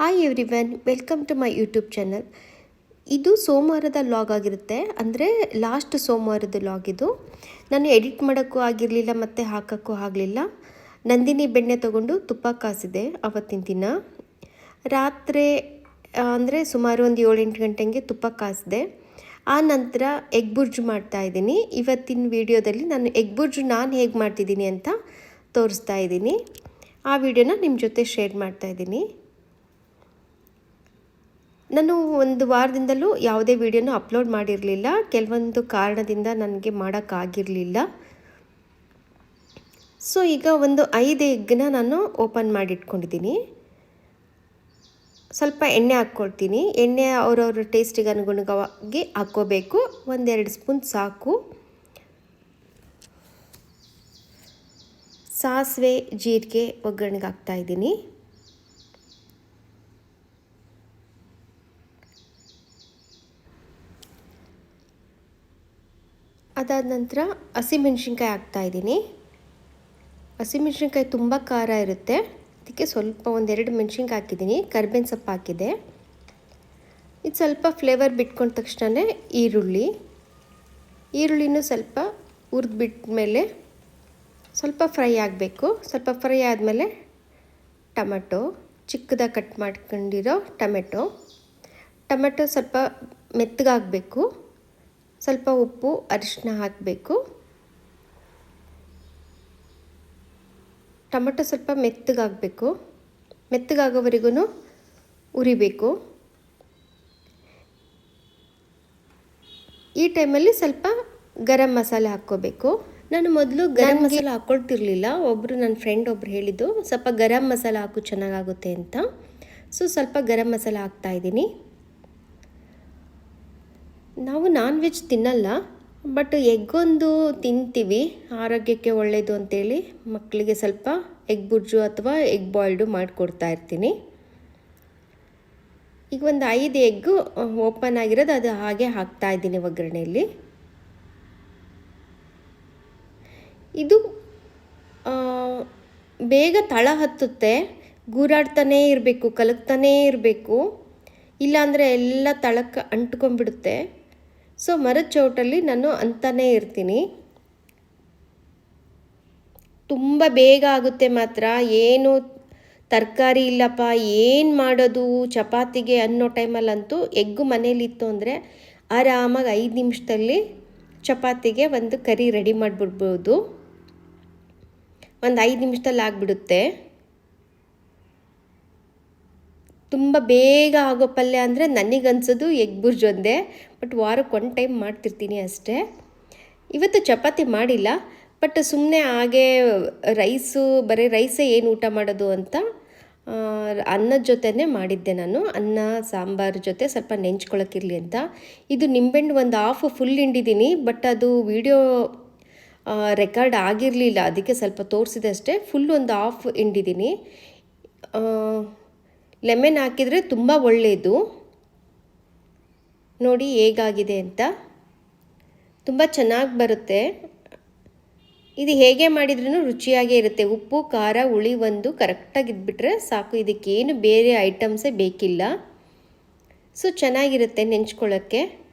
Hi everyone welcome to my YouTube channel ಇದು ಸೋಮವಾರದ log ಆಗಿರುತ್ತೆ. ಅಂದರೆ ಲಾಸ್ಟ್ ಸೋಮವಾರದ ಲಾಗ್ ಇದು. ನಾನು ಎಡಿಟ್ ಮಾಡೋಕ್ಕೂ ಆಗಿರಲಿಲ್ಲ ಮತ್ತು ಹಾಕೋಕ್ಕೂ ಆಗಲಿಲ್ಲ. ನಂದಿನಿ ಬೆಣ್ಣೆ ತೊಗೊಂಡು ತುಪ್ಪ ಕಾಸಿದೆ ಅವತ್ತಿನ ದಿನ. ರಾತ್ರಿ ಅಂದರೆ ಸುಮಾರು ಒಂದು ಏಳೆಂಟು ಗಂಟೆಗೆ ತುಪ್ಪ ಕಾಸಿದೆ. ಆ ನಂತರ ಎಗ್ ಬುರ್ಜು ಮಾಡ್ತಾ ಇದ್ದೀನಿ. ಇವತ್ತಿನ ವಿಡಿಯೋದಲ್ಲಿ ನಾನು ಎಗ್ ಬುರ್ಜು ನಾನು ಹೇಗೆ ಮಾಡ್ತಿದ್ದೀನಿ ಅಂತ ತೋರಿಸ್ತಾ ಇದ್ದೀನಿ. ಆ ವಿಡಿಯೋನ ನಿಮ್ಮ ಜೊತೆ ಶೇರ್ ಮಾಡ್ತಾ ಇದ್ದೀನಿ. ನಾನು ಒಂದು ವಾರದಿಂದಲೂ ಯಾವುದೇ ವಿಡಿಯೋನ ಅಪ್ಲೋಡ್ ಮಾಡಿರಲಿಲ್ಲ. ಕೆಲವೊಂದು ಕಾರಣದಿಂದ ನನಗೆ ಮಾಡೋಕ್ಕಾಗಿರಲಿಲ್ಲ. ಸೊ ಈಗ ಒಂದು ಐದು ಎಗ್ನ ನಾನು ಓಪನ್ ಮಾಡಿಟ್ಕೊಂಡಿದ್ದೀನಿ. ಸ್ವಲ್ಪ ಎಣ್ಣೆ ಹಾಕ್ಕೊಳ್ತೀನಿ. ಎಣ್ಣೆ ಅವರವ್ರ ಟೇಸ್ಟಿಗೆ ಅನುಗುಣವಾಗಿ ಹಾಕ್ಕೋಬೇಕು. ಒಂದೆರಡು ಸ್ಪೂನ್ ಸಾಕು. ಸಾಸಿವೆ, ಜೀರಿಗೆ ಒಗ್ಗರಣೆಗೆ ಹಾಕ್ತಾಯಿದ್ದೀನಿ ಅದಾದ ನಂತರ ಹಸಿಮೆಣ್ಸಿನ್ಕಾಯಿ ಹಾಕ್ತಾಯಿದ್ದೀನಿ ಹಸಿಮೆಣ್ಸಿನ್ಕಾಯಿ ತುಂಬ ಖಾರ ಇರುತ್ತೆ. ಅದಕ್ಕೆ ಸ್ವಲ್ಪ ಒಂದೆರಡು ಮೆಣ್ಸಿನ್ಕಾಯಿ ಹಾಕಿದ್ದೀನಿ. ಕರ್ಬೇವಿನ ಸೊಪ್ಪು ಹಾಕಿದೆ. ಇದು ಸ್ವಲ್ಪ ಫ್ಲೇವರ್ ಬಿಟ್ಕೊಂಡ ತಕ್ಷಣ ಈರುಳ್ಳಿ. ಈರುಳ್ಳಿನೂ ಸ್ವಲ್ಪ ಹುರಿದು ಮೇಲೆ ಸ್ವಲ್ಪ ಫ್ರೈ ಆಗಬೇಕು. ಸ್ವಲ್ಪ ಫ್ರೈ ಆದಮೇಲೆ ಟೊಮೆಟೊ, ಚಿಕ್ಕದಾಗಿ ಕಟ್ ಮಾಡ್ಕೊಂಡಿರೋ ಟೊಮೆಟೊ. ಟೊಮೆಟೊ ಸ್ವಲ್ಪ ಮೆತ್ತಗಾಗಬೇಕು. ಸ್ವಲ್ಪ ಉಪ್ಪು ಅರಿಶಿನ ಹಾಕಬೇಕು. ಟೊಮೆಟೊ ಸ್ವಲ್ಪ ಮೆತ್ತಗಾಗಬೇಕು. ಮೆತ್ತಗಾಗೋವರೆಗೂ ಉರಿಬೇಕು. ಈ ಟೈಮಲ್ಲಿ ಸ್ವಲ್ಪ ಗರಂ ಮಸಾಲೆ ಹಾಕ್ಕೋಬೇಕು. ನಾನು ಮೊದಲು ಗರಂ ಮಸಾಲೆ ಹಾಕ್ಕೊಳ್ತಿರ್ಲಿಲ್ಲ. ಒಬ್ಬರು ನನ್ನ ಫ್ರೆಂಡ್ ಒಬ್ರು ಹೇಳಿದ್ದು ಸ್ವಲ್ಪ ಗರಂ ಮಸಾಲೆ ಹಾಕು ಚೆನ್ನಾಗಾಗುತ್ತೆ ಅಂತ. ಸೊ ಸ್ವಲ್ಪ ಗರಂ ಮಸಾಲೆ ಹಾಕ್ತಾಯಿದ್ದೀನಿ ನಾವು ನಾನ್ ವೆಜ್ ತಿನ್ನಲ್ಲ ಬಟ್ ಎಗ್ಗೊಂದು ತಿಂತೀವಿ, ಆರೋಗ್ಯಕ್ಕೆ ಒಳ್ಳೆಯದು ಅಂತೇಳಿ. ಮಕ್ಕಳಿಗೆ ಸ್ವಲ್ಪ ಎಗ್ ಬುರ್ಜು ಅಥವಾ ಎಗ್ ಬಾಯ್ಲ್ಡು ಮಾಡಿಕೊಡ್ತಾ ಇರ್ತೀನಿ. ಈಗ ಒಂದು ಐದು ಎಗ್ಗು ಓಪನ್ ಆಗಿರೋದು, ಅದು ಹಾಗೆ ಹಾಕ್ತಾ ಇದ್ದೀನಿ ಒಗ್ಗರಣೆಯಲ್ಲಿ. ಇದು ಬೇಗ ತಳ ಹತ್ತುತ್ತೆ, ಗೂರಾಡ್ತಾನೇ ಇರಬೇಕು ಕಲಕ್ತಾನೇ ಇರಬೇಕು. ಇಲ್ಲಾಂದರೆ ಎಲ್ಲ ತಳಕ್ಕೆ ಅಂಟ್ಕೊಂಡ್ಬಿಡುತ್ತೆ. ಸೊ ಮರದ ಚೌಟಲ್ಲಿ ನಾನು ಅಂತಾನೇ ಇರ್ತೀನಿ. ತುಂಬ ಬೇಗ ಆಗುತ್ತೆ ಮಾತ್ರ. ಏನು ತರಕಾರಿ ಇಲ್ಲಪ್ಪ, ಏನು ಮಾಡೋದು? ಚಪಾತಿಗೆ ಅನ್ನೋ ಟೈಮಲ್ಲಂತೂ ಎಗ್ಗು ಮನೇಲಿತ್ತು ಅಂದರೆ ಆರಾಮಾಗಿ ಐದು ನಿಮಿಷದಲ್ಲಿ ಚಪಾತಿಗೆ ಒಂದು ಕರಿ ರೆಡಿ ಮಾಡಿಬಿಡ್ಬೋದು. ಒಂದು ಐದು ನಿಮಿಷದಲ್ಲಿ ಆಗಿಬಿಡುತ್ತೆ. ತುಂಬ ಬೇಗ ಆಗೋ ಪಲ್ಯ ಅಂದರೆ ನನಗನ್ಸೋದು ಎಗ್ ಬುರ್ಜ್ ಒಂದೇ ಬಟ್ ವಾರಕ್ಕೆ ಒಂದು ಟೈಮ್ ಮಾಡ್ತಿರ್ತೀನಿ ಅಷ್ಟೇ. ಇವತ್ತು ಚಪಾತಿ ಮಾಡಿಲ್ಲ, ಬಟ್ ಸುಮ್ಮನೆ ಹಾಗೆ ರೈಸು, ಬರೀ ರೈಸೇ ಏನು ಊಟ ಮಾಡೋದು ಅಂತ ಅನ್ನದ ಜೊತೆನೇ ಮಾಡಿದ್ದೆ ನಾನು. ಅನ್ನ, ಸಾಂಬಾರು ಜೊತೆ ಸ್ವಲ್ಪ ನೆಂಚ್ಕೊಳಕ್ಕಿರಲಿ ಅಂತ. ಇದು ನಿಂಬೆಹಣ್ಣು ಒಂದು ಹಾಫ್ ಫುಲ್ ಹಿಂಡಿದ್ದೀನಿ, ಬಟ್ ಅದು ವಿಡಿಯೋ ರೆಕಾರ್ಡ್ ಆಗಿರಲಿಲ್ಲ, ಅದಕ್ಕೆ ಸ್ವಲ್ಪ ತೋರಿಸಿದೆ ಅಷ್ಟೇ. ಫುಲ್ ಒಂದು ಹಾಫ್ ಹಿಂಡಿದ್ದೀನಿ. ಲೆಮನ್ ಹಾಕಿದರೆ ತುಂಬ ಒಳ್ಳೆಯದು ನೋಡಿ ಹೇಗಾಗಿದೆ ಅಂತ. ತುಂಬ ಚೆನ್ನಾಗಿ ಬರುತ್ತೆ. ಇದು ಹೇಗೆ ಮಾಡಿದ್ರೂ ರುಚಿಯಾಗೇ ಇರುತ್ತೆ. ಉಪ್ಪು, ಖಾರ, ಹುಳಿ ಒಂದು ಕರೆಕ್ಟಾಗಿ ಇದ್ಬಿಟ್ರೆ ಸಾಕು. ಇದಕ್ಕೇನು ಬೇರೆ ಐಟಮ್ಸೇ ಬೇಕಿಲ್ಲ. ಸೊ, ಚೆನ್ನಾಗಿರುತ್ತೆ ನೆಂಚ್ಕೊಳ್ಳೋಕ್ಕೆ.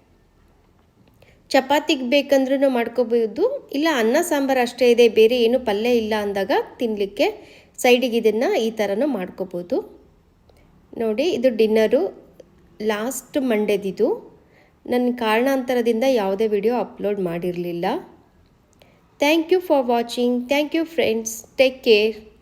ಚಪಾತಿಗೆ ಬೇಕಂದ್ರೂ ಮಾಡ್ಕೋಬೋದು. ಇಲ್ಲ, ಅನ್ನ ಸಾಂಬಾರು ಅಷ್ಟೇ ಇದೆ. ಬೇರೆ ಏನು ಪಲ್ಯ ಇಲ್ಲ ಅಂದಾಗ ತಿನ್ನಲಿಕ್ಕೆ ಸೈಡಿಗೆ ಇದನ್ನು ಈ ಥರನೂ ಮಾಡ್ಕೋಬೋದು. ನೋಡಿ, ಇದು ಡಿನ್ನರು. ಲಾಸ್ಟ್ ಮಂಡೇದಿದು. ನನ್ನ ಕಾರಣಾಂತರದಿಂದ ಯಾವುದೇ ವಿಡಿಯೋ ಅಪ್ಲೋಡ್ ಮಾಡಿರಲಿಲ್ಲ. Thank you for watching. Thank you friends. Take care.